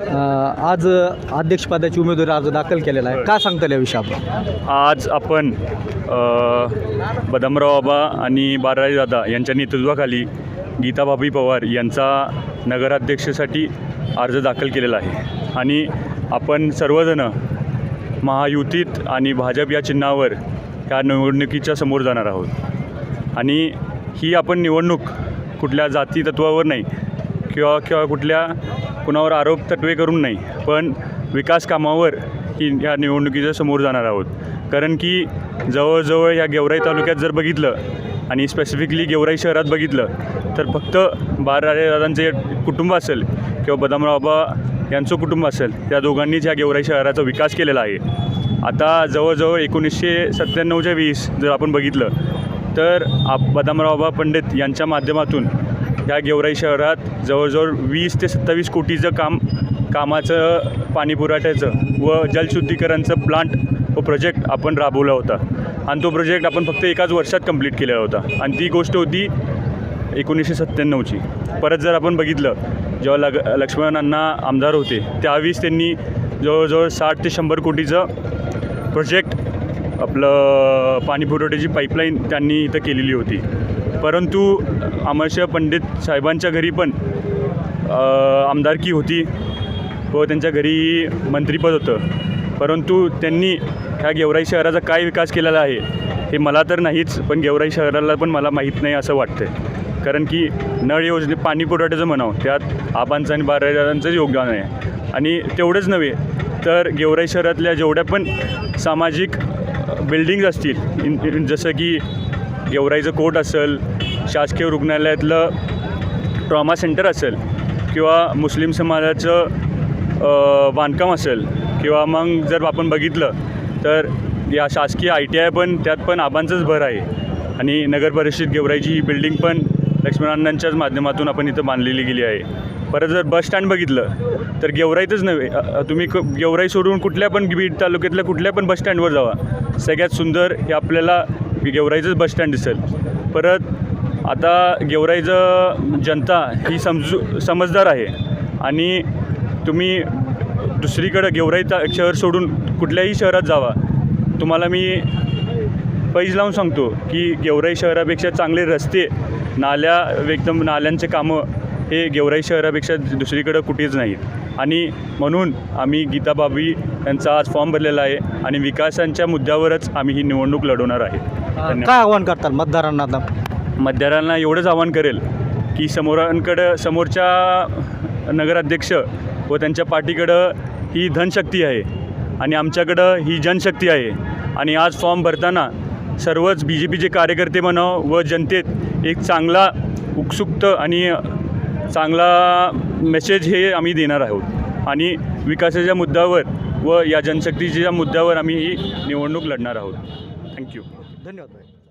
आज अध्यक्षपदाची उमेदवारी अर्ज दाखल केलेला आहे. का सांगता येईल या विषयावर? आज आपण बदामराव बाबा आणि बाराजी दादा यांच्या नेतृत्वाखाली गीताबाबी पवार यांचा नगराध्यक्षसाठी अर्ज दाखल केलेला आहे. आणि आपण सर्वजण महायुतीत आणि भाजप या चिन्हावर ह्या निवडणुकीच्या समोर जाणार आहोत. आणि ही आपण निवडणूक कुठल्या जाती तत्वावर नाही किंवा किंवा कुठल्या कुणावर आरोप तत्वे करून नाही पण विकास कामावर ही ह्या निवडणुकीच्या समोर जाणार आहोत. कारण की जवळजवळ या गेवराई तालुक्यात जर बघितलं आणि स्पेसिफिकली गेवराई शहरात बघितलं तर फक्त दादांचे कुटुंब असेल किंवा बदामराव बाबा यांचं कुटुंब असेल त्या दोघांनीच ह्या गेवराई शहराचा विकास केलेला आहे. आता जवळजवळ एकोणीसशे सत्त्याण्णवच्या वीस जर आपण बघितलं तर आप बदामराव बाबा पंडित यांच्या माध्यमातून ह्या गेवराई शहरात जवळजवळ वीस ते सत्तावीस कोटीचं काम कामाचं पाणी पुरवठ्याचं व जलशुद्धीकरणचं प्लांट व प्रोजेक्ट आपण राबवला होता. आणि तो प्रोजेक्ट आपण फक्त एकाच वर्षात कंप्लीट केलेला होता. आणि ती गोष्ट होती एकोणीसशे सत्त्याण्णवची. परत जर आपण बघितलं जेव्हा लग लक्ष्मणांना आमदार होते त्यावेळीस त्यांनी जवळजवळ साठ ते शंभर कोटीचं प्रोजेक्ट आपलं पाणी पुरवठ्याची पाईपलाईन त्यांनी इथं केलेली होती. परंतु अमरशा पंडित साहेबांच्या घरी पण आमदारकी होती व त्यांच्या घरी मंत्रीपद होतं. परंतु त्यांनी ह्या गेवराई शहराचा काय विकास केलेला आहे हे मला तर नाहीच पण गेवराई शहराला पण मला माहीत नाही असं वाटतं कारण की नळ योजने पाणी पुरवठ्याचं म्हणावं त्यात आबांचं आणि बाराजांचंच योगदान आहे. आणि तेवढंच नव्हे तर गेवराई शहरातल्या जेवढ्या पण सामाजिक बिल्डिंग्ज असतील जसं की गेवराईचं कोर्ट असेल शासकीय रुग्णालयातलं ट्रॉमा सेंटर असेल किंवा मुस्लिम समाजाचं बांधकाम असेल किंवा मग जर आपण बघितलं तर या शासकीय आय टी आय पण त्यात पण आबांचंच भर आहे. आणि नगर परिषद गेवराईची ही बिल्डिंग पण लक्ष्मणांच्याच माध्यमातून आपण इथं बांधलेली गेली आहे. परत जर बस स्टँड बघितलं तर गेवराईतच नव्हे तुम्ही क गेवराई सोडून कुठल्या पण बीड तालुक्यातल्या कुठल्या पण बस स्टँडवर जावा. सगळ्यात सुंदर हे आपल्याला गेवराईचंच बस स्टँड दिसेल. परत आता गेवराईचं जनता ही समजू समजदार आहे. आणि तुम्ही दुसरीकडं गेवराई ता शहर सोडून कुठल्याही शहरात जावा. तुम्हाला मी पैज लावून सांगतो की गेवराई शहरापेक्षा चांगले रस्ते नाल्या एकदम नाल्यांचे कामं हे गेवराई शहरापेक्षा दुसरीकडं कुठेच नाहीत. आणि म्हणून आम्ही गीता बाबी यांचा आज फॉर्म भरलेला आहे आणि विकासांच्या मुद्द्यावरच आम्ही ही निवडणूक लढवणार आहे. काय आव्हान करतात मतदारांना आता? मतदारांना एवढंच आवाहन करेल की समोरांकडं समोरच्या नगराध्यक्ष व त्यांच्या पार्टीकडं ही धनशक्ती आहे आणि आमच्याकडं ही जनशक्ती आहे. आणि आज फॉर्म भरताना सर्वच बी जे पीचे कार्यकर्ते म्हणावं व जनतेत एक चांगला उत्सुक्त आणि चांगला मेसेज हे आम्ही देणार आहोत. आणि विकासाच्या मुद्द्यावर व या जनशक्तीच्या मुद्द्यावर आम्ही ही निवडणूक लढणार आहोत. थँक्यू धन्यवाद.